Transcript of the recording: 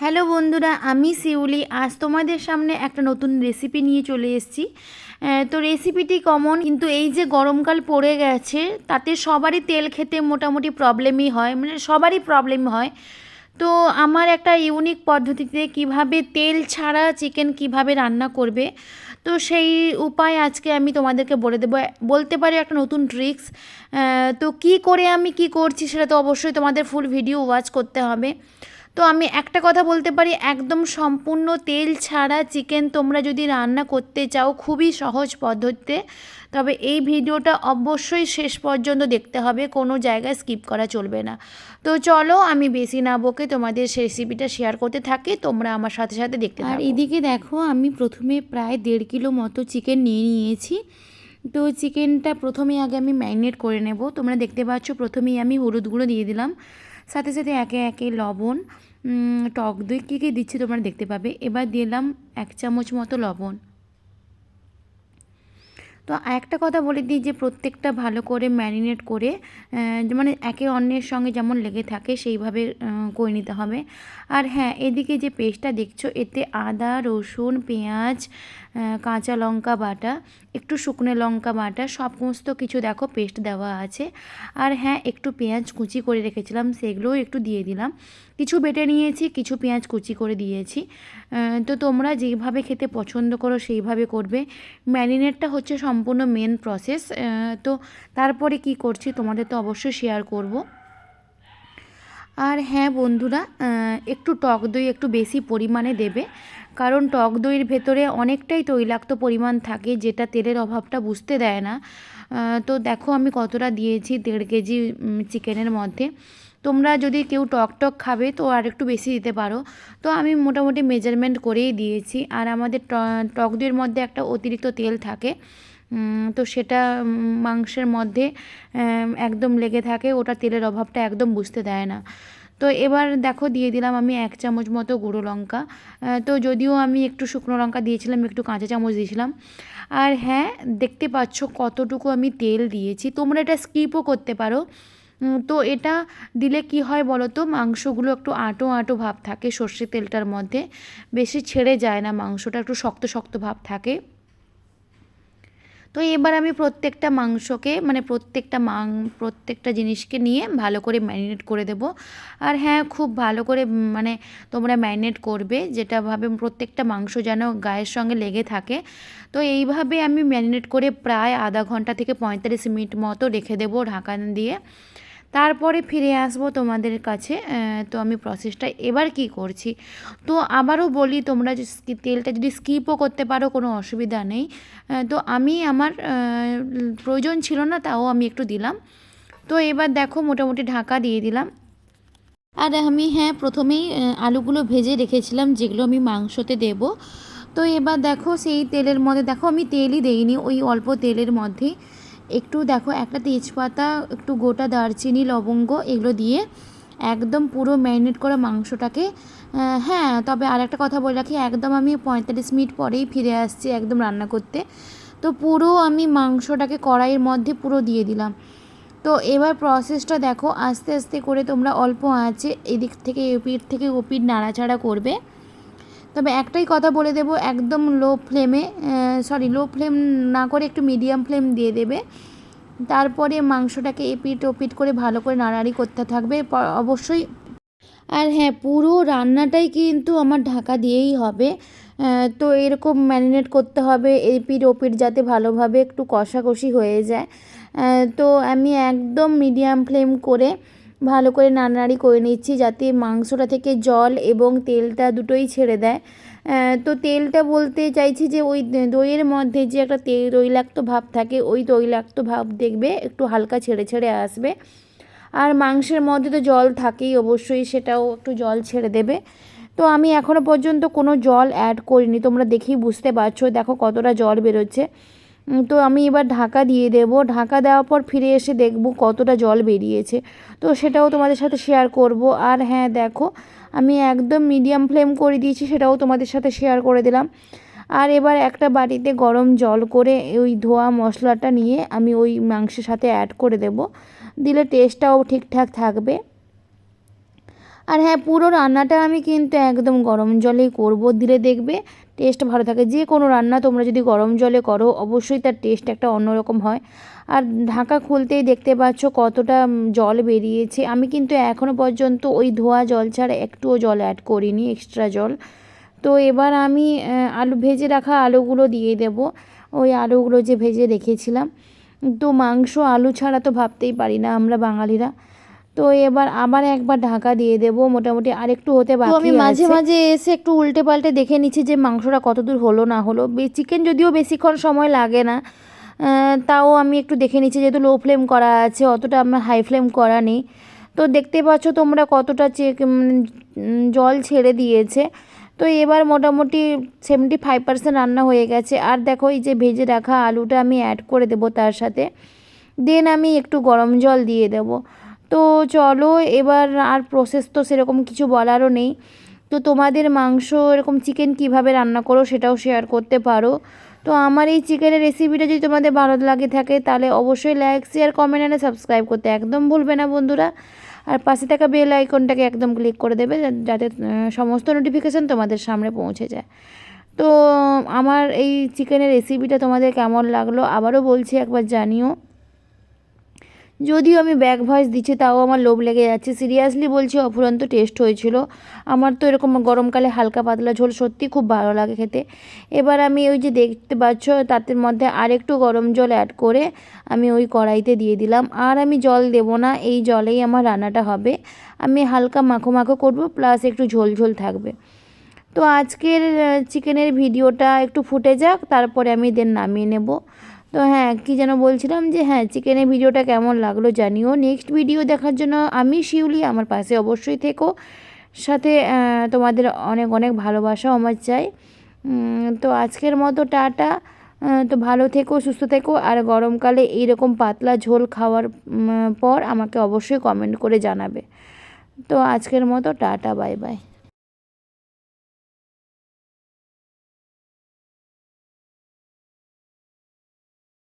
Hello বন্ধুরা, আমি শিউলি। আজ তোমাদের সামনে একটা নতুন রেসিপি নিয়ে চলে এসেছি। তো রেসিপিটি কমন কিন্তু এই যে গরমকাল পড়ে গেছে, তাতে সবারই তেল খেতে মোটামুটি প্রবলেমই হয় মানে সবারই প্রবলেম হয়। তো আমার একটা ইউনিক পদ্ধতিতে কীভাবে তেল ছাড়া চিকেন কীভাবে রান্না করবে, তো সেই উপায় আজকে আমি তোমাদেরকে বলে দেবো। বলতে পারি একটা নতুন ট্রিক্স তো কি করে আমি কি করছি সেটা তো অবশ্যই তোমাদের ফুল ভিডিও ওয়াচ করতে হবে। তো আমি একটা কথা বলতে পারি, একদম সম্পূর্ণ তেল ছাড়া চিকেন তোমরা যদি রান্না করতে চাও খুবই সহজ পদ্ধতিতে, তবে এই ভিডিওটা অবশ্যই শেষ পর্যন্ত দেখতে হবে, কোনো জায়গায় স্কিপ করা চলবে না। তো চলো আমি বেশি না বকে তোমাদের রেসিপিটা শেয়ার করতে থাকি, তোমরা আমার সাথে সাথে দেখতে আর এদিকে দেখো, আমি প্রথমে প্রায় দেড় কিলো মতো চিকেন নিয়ে নিয়েছি। তো চিকেনটা প্রথমে আগে আমি ম্যারিনেট করে নেব, তোমরা দেখতে পাচ্ছ প্রথমেই আমি হলুদ গুঁড়ো দিয়ে দিলাম। সাথে সাথে একে একে লবণ টক দই কী কী দিচ্ছি তোমরা দেখতে পাবে। এবার দিলাম এক চামচ মতো লবণ। তো একটা কথা বলে দিই যে প্রত্যেকটা ভালো করে ম্যারিনেট করে মানে একে অন্যের সঙ্গে যেমন লেগে থাকে সেইভাবে করে নিতে হবে। আর হ্যাঁ এদিকে যে পেস্টটা দেখছ, এতে আদা, রসুন, পেঁয়াজ কাঁচা লঙ্কা বাটা, একটু শুকনো লঙ্কা বাটা, সমস্ত কিছু দেখো পেস্ট দেওয়া আছে। আর হ্যাঁ একটু পেঁয়াজ কুচি করে রেখেছিলাম, সেগুলোও একটু দিয়ে দিলাম। কিছু বেটে নিয়েছি, কিছু পেঁয়াজ কুচি করে দিয়েছি। তো তোমরা যেভাবে খেতে পছন্দ করো সেইভাবে করবে। ম্যারিনেটটা হচ্ছে সম্পূর্ণ মেন প্রসেস তো তারপরে কি করছি তোমাদের তো অবশ্যই শেয়ার করব। আর হ্যাঁ বন্ধুরা একটু টক দই একটু বেশি পরিমাণে দেবে। কারণ টক দইয়ের ভেতরে অনেকটাই তৈলাক্ত পরিমাণ থাকে, যেটা তেলের অভাবটা বুঝতে দেয় না। তো দেখো আমি কতটা দিয়েছি, দেড় কেজি চিকেনের মধ্যে। তোমরা যদি কেউ টক টক খাবে তো আর একটু বেশি দিতে পারো। তো আমি মোটামুটি মেজারমেন্ট করেই দিয়েছি। আর আমাদের টক দইয়ের মধ্যে একটা অতিরিক্ত তেল থাকে। তো সেটা মাংসের মধ্যে একদম লেগে থাকে, ওটা তেলের অভাবটা একদম বুঝতে দেয় না। তো এবার দেখো দিয়ে দিলাম আমি এক চামচ মতো গুঁড়ো লঙ্কা। তো যদিও আমি একটু শুকনো লঙ্কা দিয়েছিলাম, একটু কাঁচা চামচ দিয়েছিলাম। আর হ্যাঁ দেখতে পাচ্ছ কতটুকু আমি তেল দিয়েছি। তোমরা এটা স্কিপও করতে পারো। তো এটা দিলে কি হয় বলো তো মাংসগুলো একটু আঁটো আঁটো ভাব থাকে সর্ষে তেলটার মধ্যে। বেশি ছেড়ে যায় না মাংসটা, একটু শক্ত শক্ত ভাব থাকে। তো এবার আমি প্রত্যেকটা মাংসকে মানে প্রত্যেকটা মাং, প্রত্যেকটা জিনিসকে নিয়ে ভালো করে ম্যারিনেট করে দেব। আর হ্যাঁ খুব ভালো করে মানে তোমরা ম্যারিনেট করবে, যেটা ভাবে প্রত্যেকটা মাংস যেন গায়ের সঙ্গে লেগে থাকে। তো এইভাবে আমি ম্যারিনেট করে প্রায় আধা ঘণ্টা থেকে পঁয়তাল্লিশ মিনিট মতো রেখে দেবো ঢাকান দিয়ে। তারপরে ফিরে আসব তোমাদের কাছে তো আমি প্রসেসটা এবার কি করছি? তো আবারও বলি তোমরা তেলটা যদি স্কিপও করতে পারো কোনো অসুবিধা নেই তো আমি আমার প্রয়োজন ছিল না তাও আমি একটু দিলাম। তো এবার দেখো মোটামুটি ঢাকা দিয়ে দিলাম। আর আমি হ্যাঁ প্রথমেই আলুগুলো ভেজে রেখেছিলাম যেগুলো আমি মাংসতে দেব। তো এবার দেখো সেই তেলের মধ্যে, দেখো আমি তেলই দেইনি, ওই অল্প তেলের মধ্যেই। একটু দেখো, একটা তেজপাতা, একটু গোটা দারচিনি, লবঙ্গ, এগুলো দিয়ে একদম পুরো ম্যারিনেট করা মাংসটাকে হ্যাঁ তবে আর একটা কথা বলে রাখি, একদম আমি পঁয়তাল্লিশ মিনিট পরেই ফিরে আসছি একদম রান্না করতে। তো পুরো আমি মাংসটাকে কড়াইয়ের মধ্যে পুরো দিয়ে দিলাম। তো এবার প্রসেসটা দেখো, আস্তে আস্তে করে তোমরা অল্প আঁচে এদিক থেকে এপিট থেকে ওপিট নাড়াচাড়া করবে। তবে একটাই কথা বলে দেবো, একদম লো ফ্লেমে সরি লো ফ্লেম না করে একটু মিডিয়াম ফ্লেম দিয়ে দেবে। তারপরে মাংসটাকে এপিট ওপিট করে ভালো করে নাড়াড়ি করতে থাকবে অবশ্যই। আর হ্যাঁ পুরো রান্নাটাই কিন্তু আমার ঢাকা দিয়েই হবে। তো এরকম ম্যারিনেট করতে হবে, এপিট ওপিট যাতে ভালোভাবে একটু কষাকষি হয়ে যায়। তো আমি একদম মিডিয়াম ফ্লেম করে ভালো করে নাড়ানাড়ি করে নিচ্ছি যাতে মাংসটা থেকে জল এবং তেলটা দুটোই ছেড়ে দেয়। তো তেলটা বলতে চাইছি যে ওই দইয়ের মধ্যে যে একটা তেল তৈলাক্ত ভাব থাকে, ওই তৈলাক্ত ভাব দেখবে একটু হালকা ছেড়ে ছেড়ে আসবে। আর মাংসের মধ্যে তো জল থাকেই অবশ্যই, সেটাও একটু জল ছেড়ে দেবে। তো আমি এখনও পর্যন্ত কোনো জল অ্যাড করিনি, তোমরা দেখেই বুঝতে পারছ, দেখো কতটা জল বেরোচ্ছে। তো আমি এবার ঢাকা দিয়ে দেব। ঢাকা দেওয়ার পর ফিরে এসে দেখব কতটা জল বেরিয়েছে। তো সেটাও তোমাদের সাথে শেয়ার করব। আর হ্যাঁ দেখো, আমি একদম মিডিয়াম ফ্লেম করে দিয়েছি, সেটাও তোমাদের সাথে শেয়ার করে দিলাম। আর এবার একটা বাটিতে গরম জল করে ওই ধোয়া মশলাটা নিয়ে আমি ওই মাংসের সাথে অ্যাড করে দেব। দিলে টেস্টটাও ঠিকঠাক থাকবে। আর হ্যাঁ পুরো রান্নাটা আমি কিন্তু একদম গরম জলেই করব। দিলে দেখবে টেস্ট ভালো থাকে। যে কোনো রান্না তোমরা যদি গরম জলে করো, অবশ্যই তার টেস্ট একটা অন্যরকম হয়। আর ঢাকা খুলতেই দেখতে পাচ্ছ কতটা জল বেরিয়েছে। আমি কিন্তু এখনও পর্যন্ত ওই ধোয়া জল ছাড়া একটুও জল অ্যাড করিনি এক্সট্রা জল। তো এবার আমি আলু ভেজে রাখা আলুগুলো দিয়ে দেব। ওই আলুগুলো যে ভেজে রেখেছিলাম। তো মাংস, আলু ছাড়া তো ভাবতেই পারি না আমরা বাঙালিরা। তো এবার আবার একবার ঢাকা দিয়ে দেবো মোটামুটি আরেকটু হতে বাকি আমি মাঝে মাঝে এসে একটু উল্টে পাল্টে দেখে নিচ্ছি যে মাংসটা কতদূর হলো না হলো। চিকেন যদিও বেশিক্ষণ সময় লাগে না তাও আমি একটু দেখে নিচ্ছি যেহেতু লো ফ্লেম করা আছে অতটা আমার হাই ফ্লেম করা নেই। তো দেখতে পাচ্ছ তোমরা কতটা চেক জল ছেড়ে দিয়েছে। তো এবার মোটামুটি সেভেন্টি ফাইভ পার্সেন্ট রান্না হয়ে গেছে। আর দেখো এই যে ভেজে রাখা আলুটা আমি অ্যাড করে দেবো তার সাথে। দেন আমি একটু গরম জল দিয়ে দেবো। তো চলো, এবার আর প্রসেস তো সেরকম কিছু বলারও নেই। তো তোমাদের মাংস এরকম চিকেন কীভাবে রান্না করো সেটাও শেয়ার করতে পারো। তো আমার এই চিকেনের রেসিপিটা যদি তোমাদের ভালো লাগে থাকে, তাহলে অবশ্যই লাইক শেয়ার কমেন্ট আর সাবস্ক্রাইব করতে একদম ভুলবে না বন্ধুরা। আর পাশে থাকা বেল আইকনটাকে একদম ক্লিক করে দেবে যাতে সমস্ত নোটিফিকেশান তোমাদের সামনে পৌঁছে যায়। তো আমার এই চিকেনের রেসিপিটা তোমাদের কেমন লাগল আবারও বলছি, একবার জানিও। যদিও আমি ব্যাক ভয়েস দিচ্ছি, তাও আমার লোভ লেগে যাচ্ছে। সিরিয়াসলি বলছি, অফুরন্ত টেস্ট হয়েছিল। আমার তো এরকম গরমকালে হালকা পাতলা ঝোল সত্যি খুব ভালো লাগে খেতে। এবার আমি ওই যে দেখতে পাচ্ছ তাদের মধ্যে আরেকটু গরম জল অ্যাড করে আমি ওই কড়াইতে দিয়ে দিলাম। আর আমি জল দেবো না, এই জলেই আমার রান্নাটা হবে। আমি হালকা মাখো মাখো করব প্লাস একটু ঝোল ঝোল থাকবে। তো আজকের চিকেনের ভিডিওটা একটু ফুটে যাক, তারপরে আমি দেন নামিয়ে নেব। তো হ্যাঁ কি যেন বলছিলাম যে হ্যাঁ চিকেনের ভিডিওটা কেমন লাগল জানিও। নেক্সট ভিডিও দেখার জন্য আমি শিউলি, আমার পাশে অবশ্যই থেকো। সাথে তোমাদের অনেক অনেক ভালোবাসাও আমার চাই। তো আজকের মতো টাটা। তো ভালো থেকো, সুস্থ থেকো। আর গরমকালে এইরকম পাতলা ঝোল খাওয়ার পর আমাকে অবশ্যই কমেন্ট করে জানাবে। তো আজকের মতো টাটা বাই বাই